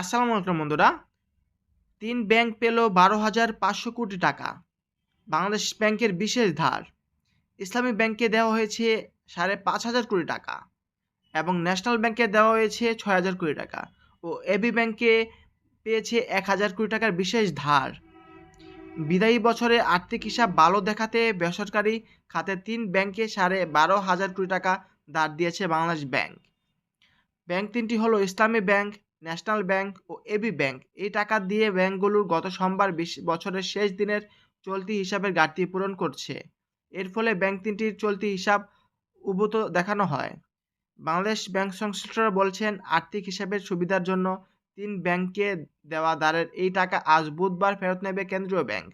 আসসালামু আলাইকুম বন্ধুরা। তিন ব্যাংক পেল বারো হাজার পাঁচশো কোটি টাকা। বাংলাদেশ ব্যাংকের বিশেষ ধার। ইসলামী ব্যাংকে দেওয়া হয়েছে সাড়ে পাঁচ হাজার কোটি টাকা এবং ন্যাশনাল ব্যাংকে দেওয়া হয়েছে ছয় হাজার কোটি টাকা ও এবি ব্যাংকে পেয়েছে এক হাজার কোটি টাকার বিশেষ ধার। বিদায়ী বছরে আর্থিক হিসাব ভালো দেখাতে বেসরকারি খাতে তিন ব্যাংকে সাড়ে বারো হাজার কোটি টাকা ধার দিয়েছে বাংলাদেশ ব্যাংক। ব্যাংক তিনটি হলো ইসলামী ব্যাংক ন্যাশনাল ব্যাংক ও এবি ব্যাংক। এই টাকা দিয়ে ব্যাংকগুলোর গত সোমবার বছরের শেষ দিনের চলতি হিসাবের ঘাটতি পূরণ করছে। এর ফলে ব্যাংক তিনটির চলতি হিসাব উবুত দেখানো হয়। বাংলাদেশ ব্যাংক সংশ্লিষ্টরা বলছেন, আর্থিক হিসাবের সুবিধার জন্য তিন ব্যাংকে দেওয়া দাঁড়ের এই টাকা আজ বুধবার ফেরত নেবে কেন্দ্রীয় ব্যাংক।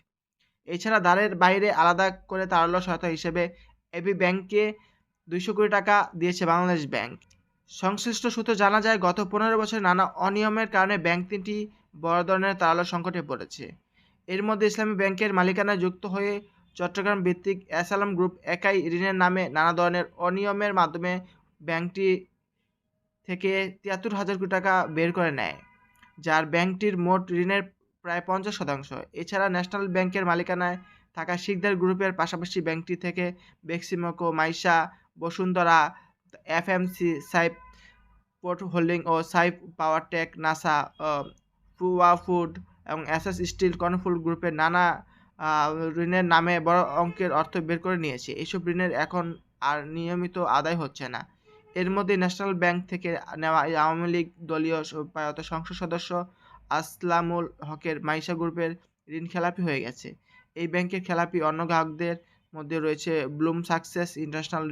এছাড়া দাঁড়ের বাইরে আলাদা করে তারল্য সহায়তা হিসেবে এবি ব্যাংককে দুইশো কোটি টাকা দিয়েছে বাংলাদেশ ব্যাংক। সংশ্লিষ্ট সূত্রে জানা যায়, গত পনেরো বছরে নানা অনিয়মের কারণে ব্যাংক তিনটি বড় ধরনের তারালো সংকটে পড়েছে। এর মধ্যে ইসলামী ব্যাংকের মালিকানায় যুক্ত হয়ে চট্টগ্রাম ভিত্তিক অ্যাসালাম গ্রুপ একাই ঋণের নামে নানা ধরনের অনিয়মের মাধ্যমে ব্যাংকটি থেকে তিয়াত্তর হাজার কোটি টাকা বের করে নেয়, যার ব্যাংকটির মোট ঋণের প্রায় পঞ্চাশ শতাংশ। এছাড়া ন্যাশনাল ব্যাংকের মালিকানায় থাকা শিকদার গ্রুপের পাশাপাশি ব্যাংকটি থেকে Beximco Maisha, Bashundhara FMC Saif port holding ও সাইপ পাওয়ার টেক, নাসা ফুয়া ফুড এবং এসএস স্টিল কর্নফুল গ্রুপের নানা ঋণের নামে বড় অঙ্কের অর্থ বের করে নিয়েছে। এইসব ঋণের এখন আর নিয়মিত আদায় হচ্ছে না। এর মধ্যে ন্যাশনাল ব্যাংক থেকে নেওয়া আওয়ামী লীগ দলীয় স- পায়ত সংসদ সদস্য আসলামুল হকের মাইশা গ্রুপের ঋণ খেলাপি হয়ে গেছে। এই ব্যাংকের খেলাপি অন্য গ্রাহকদের মধ্যে রয়েছে ব্লুম সাকসেস ইন্টারন্যাশনাল